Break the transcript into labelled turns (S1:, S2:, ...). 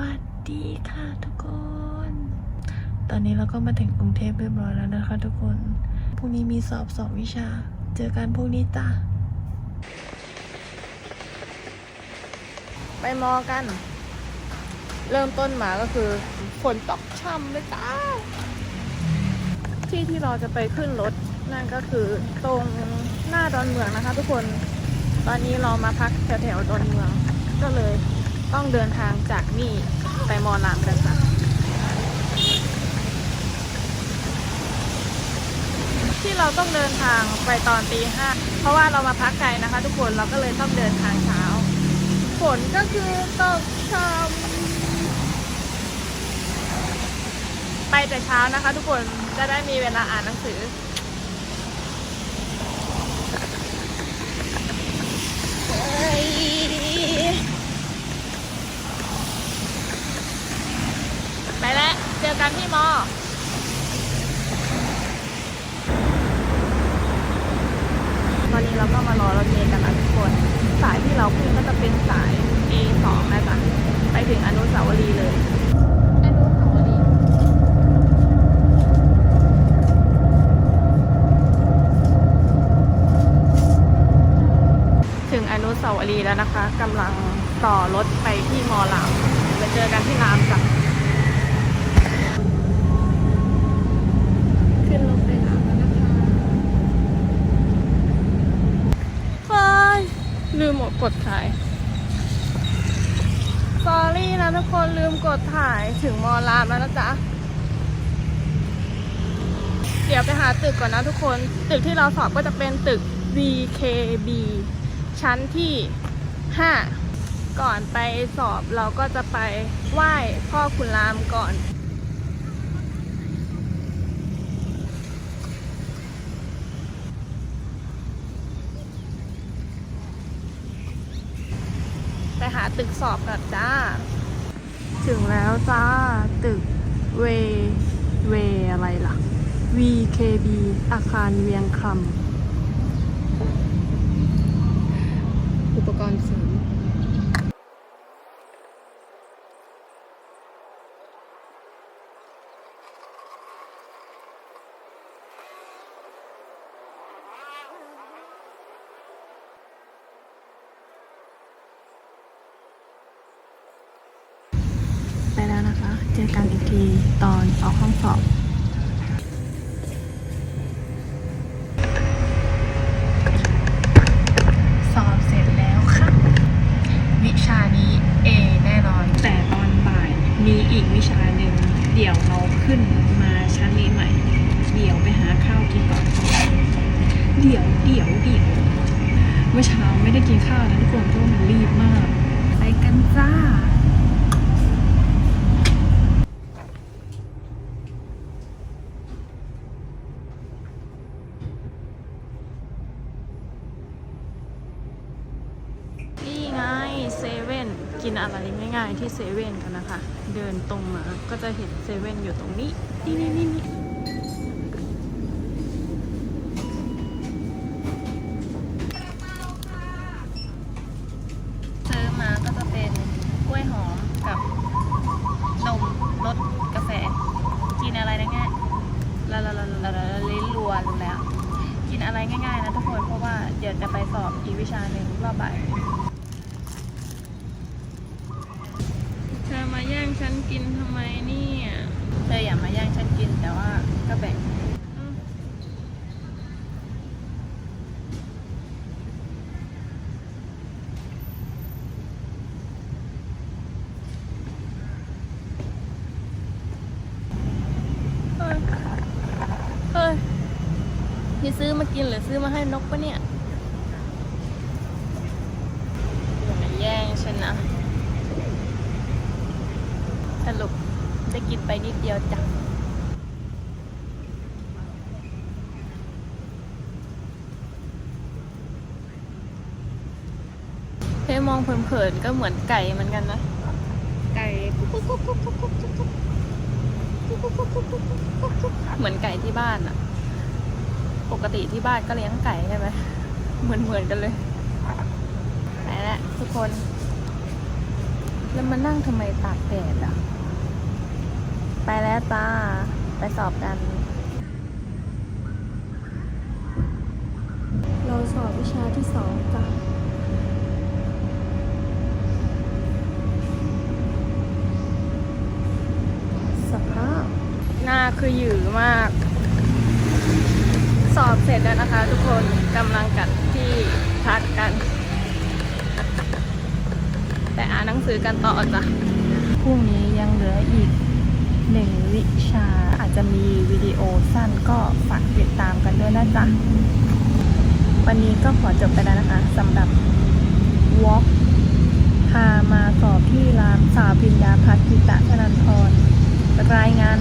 S1: วัสดีค่ะทุกคน ตอนนี้เราก็มาถึงกรุงเทพเรียบร้อยแล้วนะคะทุกคน พรุ่งนี้มีสอบสองวิชา เจอกันพรุ่งนี้จ้ะ
S2: ไปมอกัน เริ่มต้นมาก็คือฝนตกช่ำเลยจ้า ที่ที่เราจะไปขึ้นรถนั่นก็คือตรงหน้าดอนเมืองนะคะ ทุกคน ตอนนี้เรามาพักแถวๆดอนเมือง ก็เลย ต้องเดินทางจากนี่ไปมอลามกันค่ะที่เราต้องเดินทางไปตอนตีห้าเพราะว่าเรามาพักไกลนะคะ ทุกคนเราก็เลยต้องเดินทางเช้า ฝนก็คือตกช่ำไปแต่เช้านะคะ ทุกคนจะได้มีเวลาอ่านหนังสือ ไปแล้ว เจอกันที่มอ ตอนนี้เราก็มารอรถเมล์กันนะทุกคน สายที่เรา ขึ้นก็จะเป็นสาย A2 นะจ๊ะไปถึงอนุสาวรีย์เลยอนุสาวรีย์ถึงอนุสาวรีย์แล้วนะคะกำลังต่อรถไปที่มอลามไปเจอกันที่รามจ้ะ ขึ้นรถไปรามแล้วนะคะเฮ้ย ลืมกดถ่ายสอรี่นะทุกคนลืมกดถ่ายถึงมอลามแล้วนะจ๊ะ เดี๋ยวไปหาตึกก่อนนะทุกคน ตึกที่เราสอบก็จะเป็นตึก VKB ชั้นที่ 5 ก่อนไปสอบเราก็จะไปไหว้พ่อคุณรามก่อน ไปหาตึกสอบก่อนจ้า ถึงแล้วจ้า ตึกเว เวอะไรล่ะ VKB อาคารเวียงคำอุปกรณ์เสริมไปแล้วนะคะ เจอกันอีกทีตอนออกห้องสอบ
S1: สอบเสร็จแล้วค่ะ วิชานี้ A แน่นอน
S2: แต่ตอนบ่ายมีอีกวิชาหนึ่งเดี๋ยวเราขึ้นมาชั้นนี้ใหม่ เดี๋ยวไปหาข้าวกินก่อน เดี๋ยวเดี๋ยวเดี๋ยวเมื่อเช้าไม่ได้กินข้าวนะทุกคนเพราะว่ามันรีบมาก ไปกันจ้า นี่ไง เซเว่นกินอะไรง่ายๆที่เซเว่นกันนะคะ เดินตรงมาก็จะเห็นเซเว่นอยู่ตรงนี้ นี่นี่นี่นี่ซื้อมาก็จะเป็นกล้วยหอมกับนมรสกาแฟ กินอะไรได้ง่ายละละละละละลิ้นรัวแล้ว กินอะไรง่ายๆนะทุกคนเพราะว่าเดี๋ยวจะไปสอบอีกวิชาหนึ่งรอบบ่าย เธอมาแย่ง ฉันกินทำไมเนี่ยเธออย่ามาแย่งฉันกินแต่ว่าก็แบ่งเฮ้ยเฮ้ยที่ซื้อมากินหรือซื้อมาให้นกปะเนี่ยอย่ามาแย่งฉันนะ สรุปได้กินไปนิดเดียวจ้ะเพ่มองเผินๆก็เหมือนไก่เหมือนกันนะ ไก่เหมือนไก่ที่บ้านอะปกติที่บ้านก็เลี้ยงไก่ใช่ไหมเหมือนเหมือนกันเลยไปละทุกคน แล้วมานั่งทำไมตากแดดอะ
S1: ไปแล้วจ้า ไปสอบกัน
S2: เราสอบวิชาที่สองจ้ะ
S1: สภาพ
S2: หน้าคือหยือมาก สอบเสร็จแล้วนะคะทุกคนกำลังกัดที่พักกัน แต่อ่านหนังสือกันต่อจ้ะ
S1: พรุ่งนี้ยังเหลืออีกหนึ่งวิชาอาจจะมีวิดีโอสั้นก็ฝากติดตามกันด้วยนะจ๊ะ วันนี้ก็ขอจบไปแล้วนะคะสำหรับ Walk พามาสอบที่ร้านสาวปิญญาพัฒกิตะธนันทรรายงาน